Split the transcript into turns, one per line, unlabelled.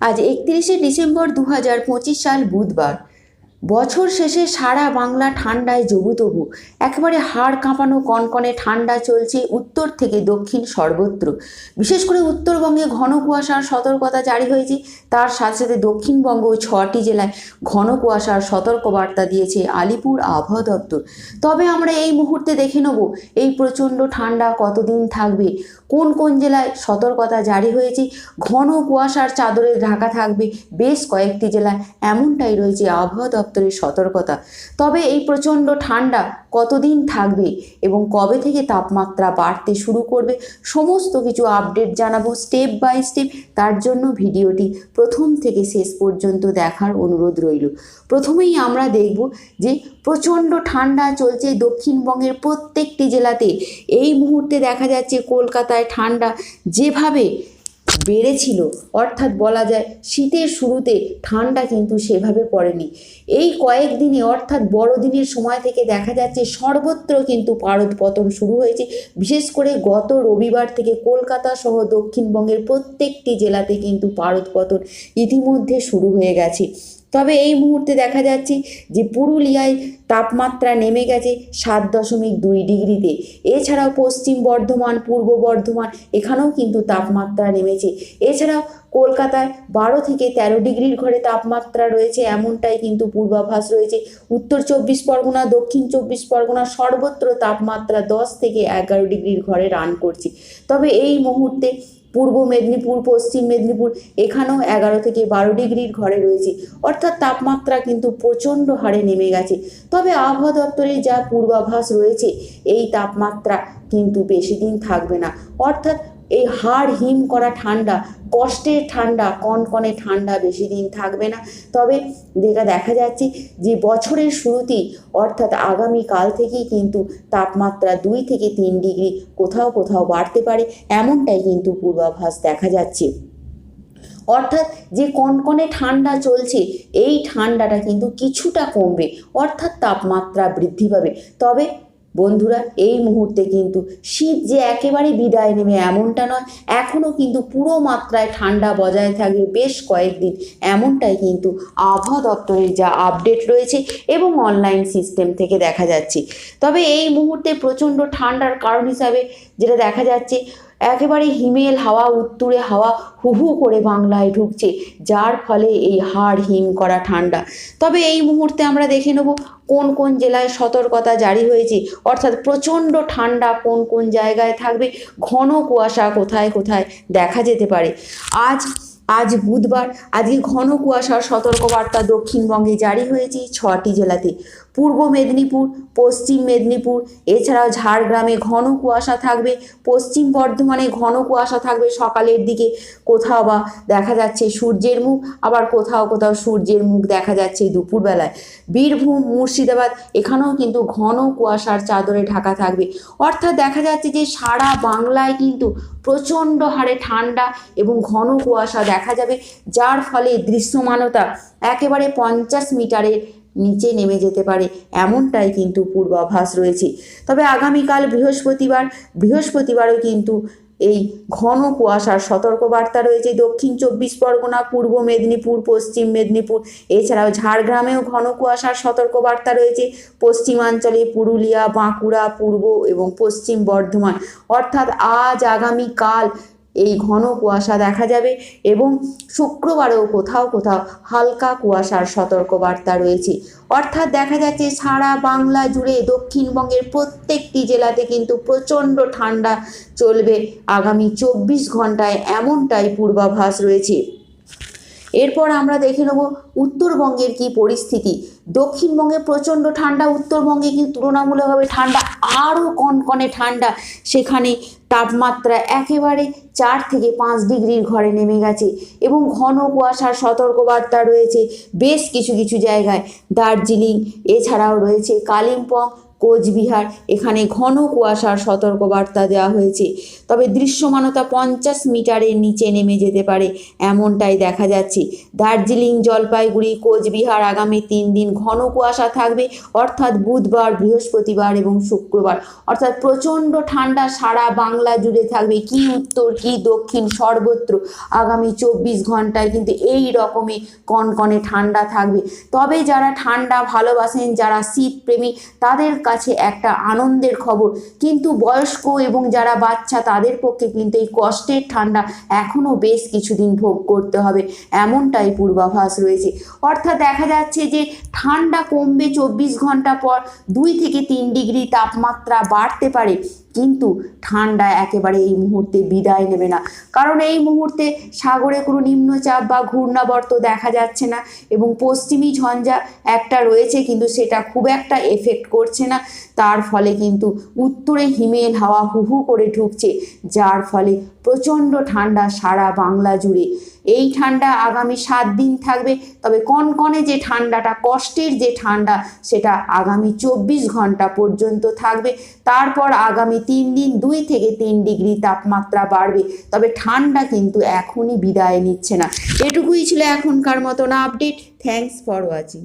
আজ একত্রিশে ডিসেম্বর দু সাল বুধবার। বছর শেষে সারা বাংলা ঠান্ডায় জবুতবু একেবারে হাড় কাঁপানো কনকনে ঠান্ডা চলছে উত্তর থেকে দক্ষিণ সর্বত্র। বিশেষ করে উত্তরবঙ্গে ঘন কুয়াশার সতর্কতা জারি হয়েছে। তার সাথে সাথে দক্ষিণবঙ্গ ছটি জেলায় ঘন কুয়াশার সতর্কবার্তা দিয়েছে আলিপুর আবহাওয়া দপ্তর। তবে আমরা এই মুহূর্তে দেখে নেব, এই প্রচণ্ড ঠান্ডা কতদিন থাকবে? কোন কোন জেলায় সতর্কতা জারি হয়েছে? ঘন কুয়াশার চাদরে ঢাকা থাকবে বেশ কয়েকটি জেলায় এমনটাই রয়েছে আবহাওয়া দপ্তরের সতর্কতা। তবে এই প্রচণ্ড ঠান্ডা কতদিন থাকবে এবং কবে থেকে তাপমাত্রা বাড়তে শুরু করবে, সমস্ত কিছু আপডেট জানাব স্টেপ বাই স্টেপ। তার জন্য ভিডিওটি প্রথম থেকে শেষ পর্যন্ত দেখার অনুরোধ রইল। প্রথমেই আমরা দেখব যে প্রচণ্ড ঠান্ডা চলছে দক্ষিণবঙ্গের প্রত্যেকটি জেলাতে। এই মুহূর্তে দেখা যাচ্ছে কলকাতায় ঠান্ডা যেভাবে বেড়েছিল। অর্থাৎ বলা যায় শীতের শুরুতে ঠান্ডা কিন্তু সেভাবে পড়েনি। এই কয়েকদিনে অর্থাৎ বড়দিনের সময় থেকে দেখা যাচ্ছে সর্বত্র কিন্তু পারদ পতন শুরু হয়েছে। বিশেষ করে গত রবিবার থেকে কলকাতা সহ দক্ষিণবঙ্গের প্রত্যেকটি জেলাতে কিন্তু পারদ পতন ইতিমধ্যে শুরু হয়ে গেছে। তবে এই মুহূর্তে দেখা যাচ্ছে যে পুরুলিয়ায় তাপমাত্রা নেমে গেছে সাত দশমিক দুই ডিগ্রিতে। এছাড়াও পশ্চিম বর্ধমান, পূর্ব বর্ধমান, এখানেও কিন্তু তাপমাত্রা নেমেছে। এছাড়াও কলকাতায় বারো থেকে তেরো ডিগ্রির ঘরে তাপমাত্রা রয়েছে, এমনটাই কিন্তু পূর্বাভাস রয়েছে। উত্তর চব্বিশ পরগনা, দক্ষিণ চব্বিশ পরগনা সর্বত্র তাপমাত্রা দশ থেকে এগারো ডিগ্রির ঘরে রান করছে। তবে এই মুহূর্তে পূর্ব মেদিনীপুর, পশ্চিম মেদিনীপুর, এখানেও এগারো থেকে বারো ডিগ্রির ঘরে রয়েছে। অর্থাৎ তাপমাত্রা কিন্তু প্রচণ্ড হারে নেমে গেছে। তবে আবহাওয়া দপ্তরের যা পূর্বাভাস রয়েছে, এই তাপমাত্রা কিন্তু বেশি দিন থাকবে না। অর্থাৎ এই হাড় হিম করা ঠান্ডা, কষ্টের ঠান্ডা, কনকনে ঠান্ডা বেশি দিন থাকবে না। তবে যেটা দেখা যাচ্ছে যে বছরের শুরুতেই, অর্থাৎ আগামী কাল থেকেই কিন্তু তাপমাত্রা দুই থেকে তিন ডিগ্রি কোথাও কোথাও বাড়তে পারে, এমনটাই কিন্তু পূর্বাভাস দেখা যাচ্ছে। অর্থাৎ যে কনকনে ঠান্ডা চলছে, এই ঠান্ডাটা কিন্তু কিছুটা কমবে, অর্থাৎ তাপমাত্রা বৃদ্ধি পাবে। তবে বন্ধুরা, এই মুহূর্তে কিন্তু শীত যে একেবারে বিদায় নেবে এমনটা নয়। এখনও কিন্তু পুরো মাত্রায় ঠান্ডা বজায় থাকবে বেশ কয়েকদিন। এমনটাই কিন্তু আবহাওয়া দপ্তরের যা আপডেট রয়েছে এবং অনলাইন সিস্টেম থেকে দেখা যাচ্ছে। তবে এই মুহূর্তে প্রচণ্ড ঠান্ডার কারণ হিসাবে যেটা দেখা যাচ্ছে একেবারে হিমেল হাওয়া, উত্তুরে হাওয়া হু হু করে বাংলায় ঢুকছে, যার ফলে এই হাড় হিম করা ঠান্ডা। তবে এই মুহূর্তে আমরা দেখে নেব কোন কোন জেলায় সতর্কতা জারি হয়েছে, অর্থাৎ প্রচণ্ড ঠান্ডা কোন কোন জায়গায় থাকবে, ঘন কুয়াশা কোথায় কোথায় দেখা যেতে পারে। আজ আজ বুধবার আজকে ঘন কুয়াশার সতর্কবার্তা দক্ষিণবঙ্গে জারি হয়েছে ছটি জেলাতে। পূর্ব মেদিনীপুর, পশ্চিম মেদিনীপুর, এছাড়াও ঝাড়গ্রামে ঘন কুয়াশা থাকবে, পশ্চিম বর্ধমানে ঘন কুয়াশা থাকবে সকালের দিকে। কোথাও বা দেখা যাচ্ছে সূর্যের মুখ, আবার কোথাও কোথাও সূর্যের মুখ দেখা যাচ্ছে দুপুরবেলায়। বীরভূম, মুর্শিদাবাদ, এখানেও কিন্তু ঘন কুয়াশার চাদরে ঢাকা থাকবে। অর্থাৎ দেখা যাচ্ছে যে সারা বাংলায় কিন্তু প্রচণ্ড হারে ঠান্ডা এবং ঘন কুয়াশা দেখা যাবে, যার ফলে দৃশ্যমানতা একেবারে পঞ্চাশ মিটারের নিচে নেমে যেতে পারে। এমনটাই কিন্তু পূর্বাভাস রয়েছে। তবে আগামীকাল বৃহস্পতিবার, বৃহস্পতিবারও কিন্তু এই ঘন কুয়াশার সতর্কবার্তা রয়েছে। দক্ষিণ চব্বিশ পরগনা, পূর্ব মেদিনীপুর, পশ্চিম মেদিনীপুর, এছাড়াও ঝাড়গ্রামেও ঘন কুয়াশার সতর্কবার্তা রয়েছে। পশ্চিমাঞ্চলে পুরুলিয়া, বাঁকুড়া, পূর্ব এবং পশ্চিম বর্ধমান। অর্থাৎ আজ, আগামীকাল এই ঘন কুয়াশা দেখা যাবে এবং শুক্রবারেও কোথাও কোথাও হালকা কুয়াশার সতর্কবার্তা রয়েছে। অর্থাৎ দেখা যাচ্ছে সারা বাংলা জুড়ে দক্ষিণবঙ্গের প্রত্যেকটি জেলাতে কিন্তু প্রচণ্ড ঠান্ডা চলবে। আগামী চব্বিশ ঘন্টায় এমনটাই পূর্বাভাস রয়েছে। এরপর আমরা দেখে নেব উত্তরবঙ্গের কি পরিস্থিতি। দক্ষিণবঙ্গে প্রচণ্ড ঠান্ডা, উত্তরবঙ্গে কিন্তু তুলনামূলকভাবে ঠান্ডা, আরও কনকনে ঠান্ডা। সেখানে তাপমাত্রা একেবারে চার থেকে পাঁচ ডিগ্রির ঘরে নেমে গেছে এবং ঘন কুয়াশার সতর্কবার্তা রয়েছে বেশ কিছু কিছু জায়গায়। দার্জিলিং এছাড়াও রয়েছে কালিম্পং কোচবিহার। এখানে ঘন কুয়াশার সতর্কবার্তা দেওয়া হয়েছে। তবে দৃশ্যমানতা পঞ্চাশ মিটারের নিচে নেমে যেতে পারে, এমনটাই দেখা যাচ্ছে। দার্জিলিং জলপাইগুড়ি, কোচবিহার আগামী তিন দিন ঘন কুয়াশা থাকবে, অর্থাৎ বুধবার, বৃহস্পতিবার এবং শুক্রবার। অর্থাৎ প্রচণ্ড ঠান্ডা সারা বাংলা জুড়ে থাকবে। কি উত্তর, কি দক্ষিণ সর্বত্র আগামী চব্বিশ ঘন্টায় কিন্তু এই রকমই কনকনে ঠান্ডা থাকবে। তবে যারা ঠান্ডা ভালোবাসেন, যারা শীতপ্রেমী, তাদের কাছে একটা আনন্দের খবর। কিন্তু বয়স্ক এবং যারা বাচ্চা, তাদের পক্ষে কিন্তু এই কষ্টের ঠান্ডা এখনও বেশ কিছুদিন ভোগ করতে হবে। এমনটাই পূর্বাভাস রয়েছে। অর্থাৎ দেখা যাচ্ছে যে ঠান্ডা কমবে চব্বিশ ঘণ্টা পর দুই থেকে তিন ডিগ্রি তাপমাত্রা বাড়তে পারে। কিন্তু ঠান্ডা একেবারে এই মুহূর্তে বিদায় নেবে না। কারণ এই মুহূর্তে সাগরে কোনো নিম্নচাপ বা ঘূর্ণাবর্ত দেখা যাচ্ছে না এবং পশ্চিমী ঝঞ্ঝা একটা রয়েছে কিন্তু সেটা খুব একটা এফেক্ট করছে না। তার ফলে কিন্তু উত্তরে হিমেল হাওয়া হু হু করে ঢুকছে, যার ফলে প্রচণ্ড ঠান্ডা সারা বাংলা জুড়ে। এই ঠান্ডা আগামী সাত দিন থাকবে। তবে কনকনে যে ঠান্ডাটা, কষ্টের যে ঠান্ডা, সেটা আগামী চব্বিশ ঘণ্টা পর্যন্ত থাকবে। তারপর আগামী তিন দিন, দুই থেকে তিন ডিগ্রি তাপমাত্রা বাড়বে। তবে ঠান্ডা কিন্তু এখনই বিদায় নিচ্ছে না। এটুকুই ছিল এখনকার মতন আপডেট। Thanks for watching